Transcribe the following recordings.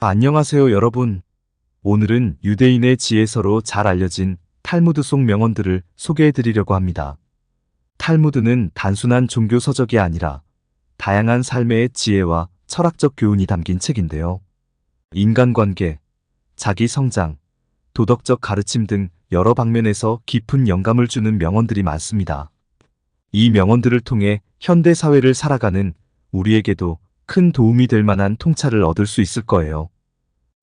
안녕하세요 여러분. 오늘은 유대인의 지혜서로 잘 알려진 탈무드 속 명언들을 소개해 드리려고 합니다. 탈무드는 단순한 종교 서적이 아니라 다양한 삶의 지혜와 철학적 교훈이 담긴 책인데요. 인간관계, 자기 성장, 도덕적 가르침 등 여러 방면에서 깊은 영감을 주는 명언들이 많습니다. 이 명언들을 통해 현대 사회를 살아가는 우리에게도 큰 도움이 될 만한 통찰을 얻을 수 있을 거예요.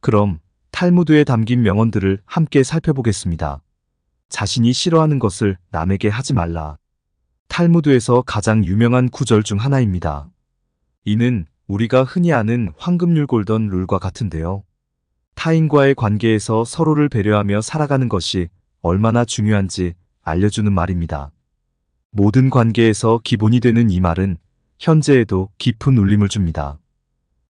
그럼 탈무드에 담긴 명언들을 함께 살펴보겠습니다. 자신이 싫어하는 것을 남에게 하지 말라. 탈무드에서 가장 유명한 구절 중 하나입니다. 이는 우리가 흔히 아는 황금률 골던 룰과 같은데요. 타인과의 관계에서 서로를 배려하며 살아가는 것이 얼마나 중요한지 알려주는 말입니다. 모든 관계에서 기본이 되는 이 말은 현재에도 깊은 울림을 줍니다.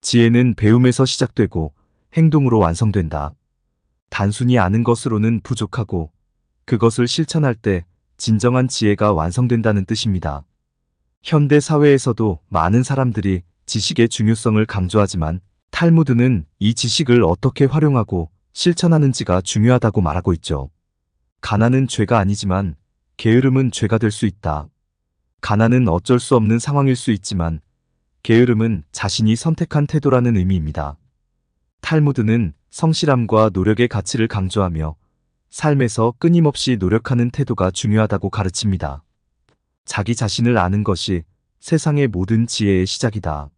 지혜는 배움에서 시작되고 행동으로 완성된다. 단순히 아는 것으로는 부족하고 그것을 실천할 때 진정한 지혜가 완성된다는 뜻입니다. 현대 사회에서도 많은 사람들이 지식의 중요성을 강조하지만 탈무드는 이 지식을 어떻게 활용하고 실천하는지가 중요하다고 말하고 있죠. 가난은 죄가 아니지만 게으름은 죄가 될 수 있다. 가난은 어쩔 수 없는 상황일 수 있지만 게으름은 자신이 선택한 태도라는 의미입니다. 탈무드는 성실함과 노력의 가치를 강조하며 삶에서 끊임없이 노력하는 태도가 중요하다고 가르칩니다. 자기 자신을 아는 것이 세상의 모든 지혜의 시작이다.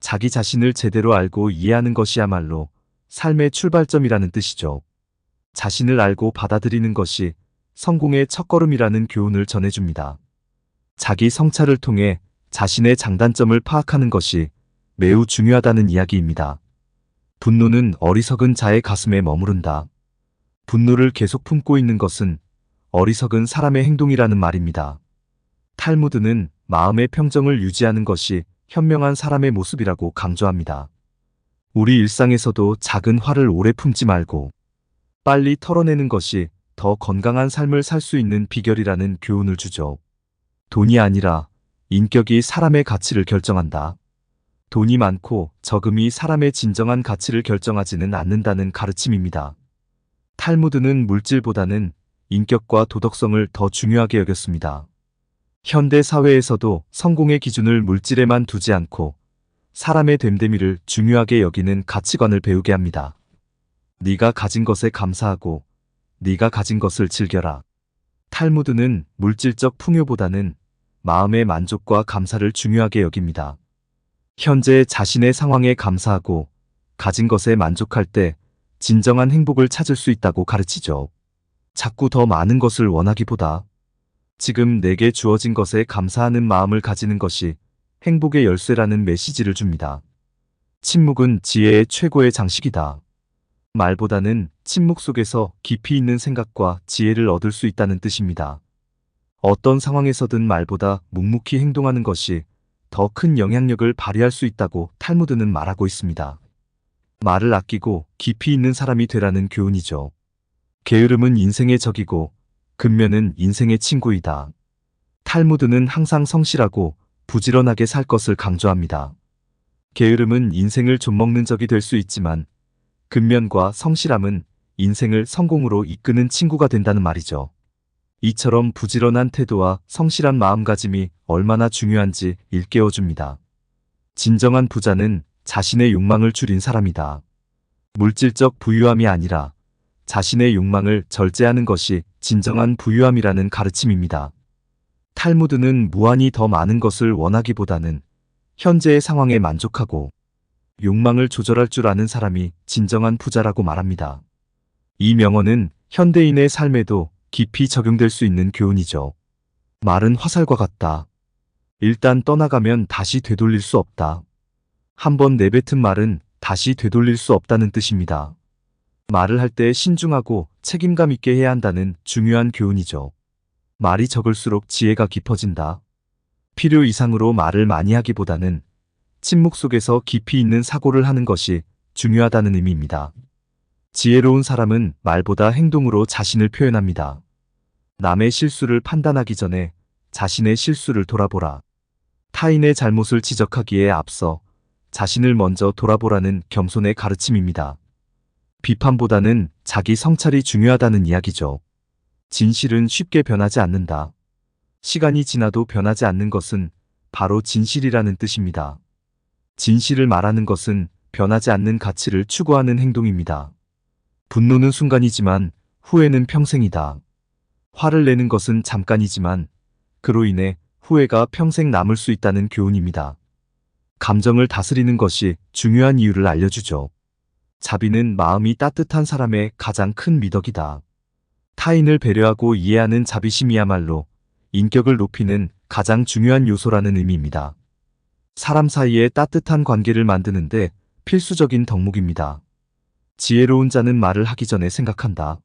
자기 자신을 제대로 알고 이해하는 것이야말로 삶의 출발점이라는 뜻이죠. 자신을 알고 받아들이는 것이 성공의 첫걸음이라는 교훈을 전해줍니다. 자기 성찰을 통해 자신의 장단점을 파악하는 것이 매우 중요하다는 이야기입니다. 분노는 어리석은 자의 가슴에 머무른다. 분노를 계속 품고 있는 것은 어리석은 사람의 행동이라는 말입니다. 탈무드는 마음의 평정을 유지하는 것이 현명한 사람의 모습이라고 강조합니다. 우리 일상에서도 작은 화를 오래 품지 말고 빨리 털어내는 것이 더 건강한 삶을 살 수 있는 비결이라는 교훈을 주죠. 돈이 아니라 인격이 사람의 가치를 결정한다. 돈이 많고 적음이 사람의 진정한 가치를 결정하지는 않는다는 가르침입니다. 탈무드는 물질보다는 인격과 도덕성을 더 중요하게 여겼습니다. 현대 사회에서도 성공의 기준을 물질에만 두지 않고 사람의 됨됨이를 중요하게 여기는 가치관을 배우게 합니다. 네가 가진 것에 감사하고 네가 가진 것을 즐겨라. 탈무드는 물질적 풍요보다는 마음의 만족과 감사를 중요하게 여깁니다. 현재 자신의 상황에 감사하고 가진 것에 만족할 때 진정한 행복을 찾을 수 있다고 가르치죠. 자꾸 더 많은 것을 원하기보다 지금 내게 주어진 것에 감사하는 마음을 가지는 것이 행복의 열쇠라는 메시지를 줍니다. 침묵은 지혜의 최고의 장식이다. 말보다는 침묵 속에서 깊이 있는 생각과 지혜를 얻을 수 있다는 뜻입니다. 어떤 상황에서든 말보다 묵묵히 행동하는 것이 더 큰 영향력을 발휘할 수 있다고 탈무드는 말하고 있습니다. 말을 아끼고 깊이 있는 사람이 되라는 교훈이죠. 게으름은 인생의 적이고 근면은 인생의 친구이다. 탈무드는 항상 성실하고 부지런하게 살 것을 강조합니다. 게으름은 인생을 좀먹는 적이 될 수 있지만 근면과 성실함은 인생을 성공으로 이끄는 친구가 된다는 말이죠. 이처럼 부지런한 태도와 성실한 마음가짐이 얼마나 중요한지 일깨워줍니다. 진정한 부자는 자신의 욕망을 줄인 사람이다. 물질적 부유함이 아니라 자신의 욕망을 절제하는 것이 진정한 부유함이라는 가르침입니다. 탈무드는 무한히 더 많은 것을 원하기보다는 현재의 상황에 만족하고 욕망을 조절할 줄 아는 사람이 진정한 부자라고 말합니다. 이 명언은 현대인의 삶에도 깊이 적용될 수 있는 교훈이죠. 말은 화살과 같다. 일단 떠나가면 다시 되돌릴 수 없다. 한번 내뱉은 말은 다시 되돌릴 수 없다는 뜻입니다. 말을 할 때 신중하고 책임감 있게 해야 한다는 중요한 교훈이죠. 말이 적을수록 지혜가 깊어진다. 필요 이상으로 말을 많이 하기보다는 침묵 속에서 깊이 있는 사고를 하는 것이 중요하다는 의미입니다. 지혜로운 사람은 말보다 행동으로 자신을 표현합니다. 남의 실수를 판단하기 전에 자신의 실수를 돌아보라. 타인의 잘못을 지적하기에 앞서 자신을 먼저 돌아보라는 겸손의 가르침입니다. 비판보다는 자기 성찰이 중요하다는 이야기죠. 진실은 쉽게 변하지 않는다. 시간이 지나도 변하지 않는 것은 바로 진실이라는 뜻입니다. 진실을 말하는 것은 변하지 않는 가치를 추구하는 행동입니다. 분노는 순간이지만 후회는 평생이다. 화를 내는 것은 잠깐이지만 그로 인해 후회가 평생 남을 수 있다는 교훈입니다. 감정을 다스리는 것이 중요한 이유를 알려주죠. 자비는 마음이 따뜻한 사람의 가장 큰 미덕이다. 타인을 배려하고 이해하는 자비심이야말로 인격을 높이는 가장 중요한 요소라는 의미입니다. 사람 사이에 따뜻한 관계를 만드는데 필수적인 덕목입니다. 지혜로운 자는 말을 하기 전에 생각한다.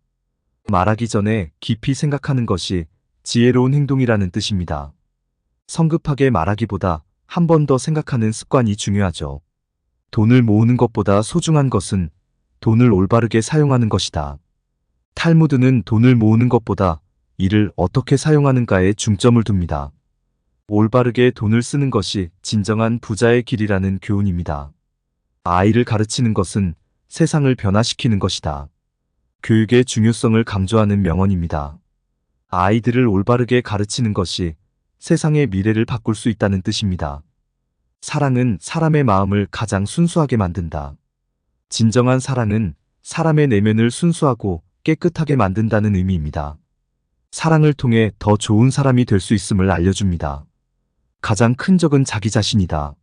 말하기 전에 깊이 생각하는 것이 지혜로운 행동이라는 뜻입니다. 성급하게 말하기보다 한 번 더 생각하는 습관이 중요하죠. 돈을 모으는 것보다 소중한 것은 돈을 올바르게 사용하는 것이다. 탈무드는 돈을 모으는 것보다 이를 어떻게 사용하는가에 중점을 둡니다. 올바르게 돈을 쓰는 것이 진정한 부자의 길이라는 교훈입니다. 아이를 가르치는 것은 세상을 변화시키는 것이다. 교육의 중요성을 강조하는 명언입니다. 아이들을 올바르게 가르치는 것이 세상의 미래를 바꿀 수 있다는 뜻입니다. 사랑은 사람의 마음을 가장 순수하게 만든다. 진정한 사랑은 사람의 내면을 순수하고 깨끗하게 만든다는 의미입니다. 사랑을 통해 더 좋은 사람이 될 수 있음을 알려줍니다. 가장 큰 적은 자기 자신이다.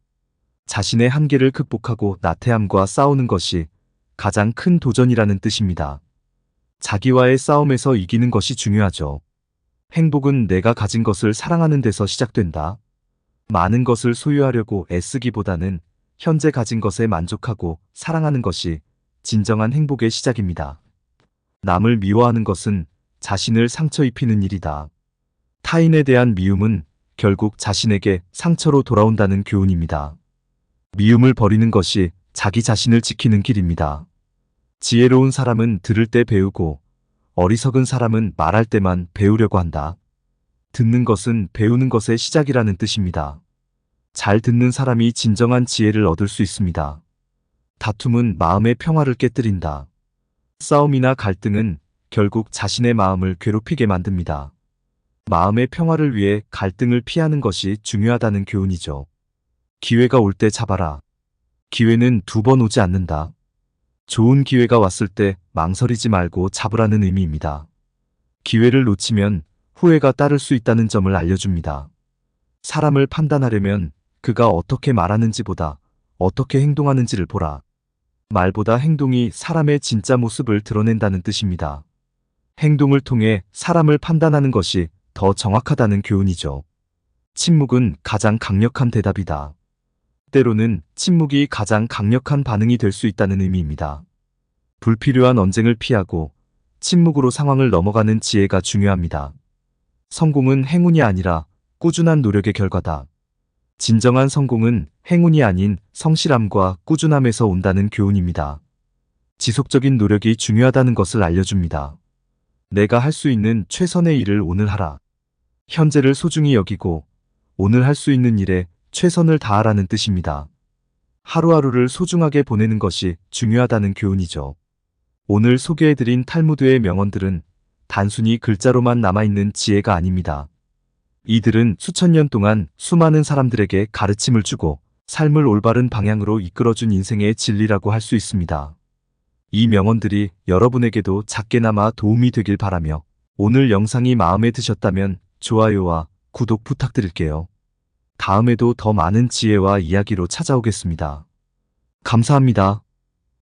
자신의 한계를 극복하고 나태함과 싸우는 것이 가장 큰 도전이라는 뜻입니다. 자기와의 싸움에서 이기는 것이 중요하죠. 행복은 내가 가진 것을 사랑하는 데서 시작된다. 많은 것을 소유하려고 애쓰기보다는 현재 가진 것에 만족하고 사랑하는 것이 진정한 행복의 시작입니다. 남을 미워하는 것은 자신을 상처 입히는 일이다. 타인에 대한 미움은 결국 자신에게 상처로 돌아온다는 교훈입니다. 미움을 버리는 것이 자기 자신을 지키는 길입니다. 지혜로운 사람은 들을 때 배우고 어리석은 사람은 말할 때만 배우려고 한다. 듣는 것은 배우는 것의 시작이라는 뜻입니다. 잘 듣는 사람이 진정한 지혜를 얻을 수 있습니다. 다툼은 마음의 평화를 깨뜨린다. 싸움이나 갈등은 결국 자신의 마음을 괴롭히게 만듭니다. 마음의 평화를 위해 갈등을 피하는 것이 중요하다는 교훈이죠. 기회가 올 때 잡아라. 기회는 두 번 오지 않는다. 좋은 기회가 왔을 때 망설이지 말고 잡으라는 의미입니다. 기회를 놓치면 후회가 따를 수 있다는 점을 알려줍니다. 사람을 판단하려면 그가 어떻게 말하는지보다 어떻게 행동하는지를 보라. 말보다 행동이 사람의 진짜 모습을 드러낸다는 뜻입니다. 행동을 통해 사람을 판단하는 것이 더 정확하다는 교훈이죠. 침묵은 가장 강력한 대답이다. 때로는 침묵이 가장 강력한 반응이 될 수 있다는 의미입니다. 불필요한 언쟁을 피하고 침묵으로 상황을 넘어가는 지혜가 중요합니다. 성공은 행운이 아니라 꾸준한 노력의 결과다. 진정한 성공은 행운이 아닌 성실함과 꾸준함에서 온다는 교훈입니다. 지속적인 노력이 중요하다는 것을 알려줍니다. 내가 할 수 있는 최선의 일을 오늘 하라. 현재를 소중히 여기고 오늘 할 수 있는 일에 최선을 다하라는 뜻입니다. 하루하루를 소중하게 보내는 것이 중요하다는 교훈이죠. 오늘 소개해드린 탈무드의 명언들은 단순히 글자로만 남아있는 지혜가 아닙니다. 이들은 수천 년 동안 수많은 사람들에게 가르침을 주고 삶을 올바른 방향으로 이끌어준 인생의 진리라고 할 수 있습니다. 이 명언들이 여러분에게도 작게나마 도움이 되길 바라며 오늘 영상이 마음에 드셨다면 좋아요와 구독 부탁드릴게요. 다음에도 더 많은 지혜와 이야기로 찾아오겠습니다. 감사합니다.